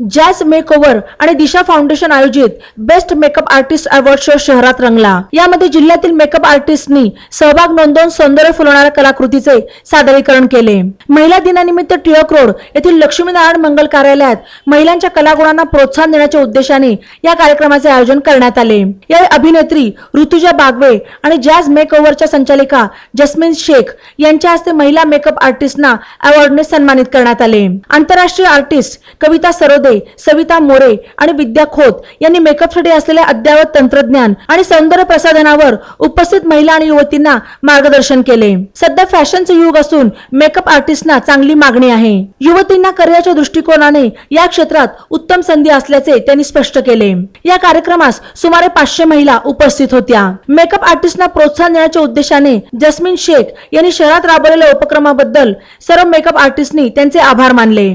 जॅस makeover आणि Disha foundation आयोजित best makeup artist award show शहरात रंगला. यामध्ये जिल्ह्यातील मेकअप आर्टिस्टनी सहभाग नोंदवून सौंदर्य फुलवणाऱ्या कलाकृतीचे सादरीकरण केले. महिला दिनानिमित्त टिळक रोड येथील लक्ष्मीनारायण मंगल कार्यालयात महिलांच्या कलागुणांना प्रोत्साहन देण्याच्या उद्देशाने या कार्यक्रमाचे आयोजन करण्यात आले. यावेळी अभिनेत्री ऋतुजा बागवे आणि जॅज मेकओव्हरच्या संचालिका जस्मिन शेख यांच्या हस्ते महिला मेकअप आर्टिस्टना अवॉर्डने सन्मानित करण्यात आले. आंतरराष्ट्रीय आर्टिस्ट कविता सरोदे सविता मोरे आणि विद्या खोत यांनी मेकअपसाठी असलेले अद्ययावत तंत्रज्ञान आणि सौंदर्य प्रसाधनावर उपस्थित महिला आणि युवतींना मार्गदर्शन केले. सध्या फॅशनचे युग असून मेकअप आर्टिस्टना चांगली मागणी आहे. युवतींना करिअरच्या दृष्टिकोनाने या क्षेत्रात उत्तम संधी असल्याचे त्यांनी स्पष्ट केले. या कार्यक्रमास सुमारे पाचशे महिला उपस्थित होत्या. मेकअप आर्टिस्टना प्रोत्साहन देण्याच्या उद्देशाने जस्मिन शेख यांनी शहरात राबवलेल्या उपक्रमाबद्दल सर्व मेकअप आर्टिस्टनी त्यांचे आभार मानले.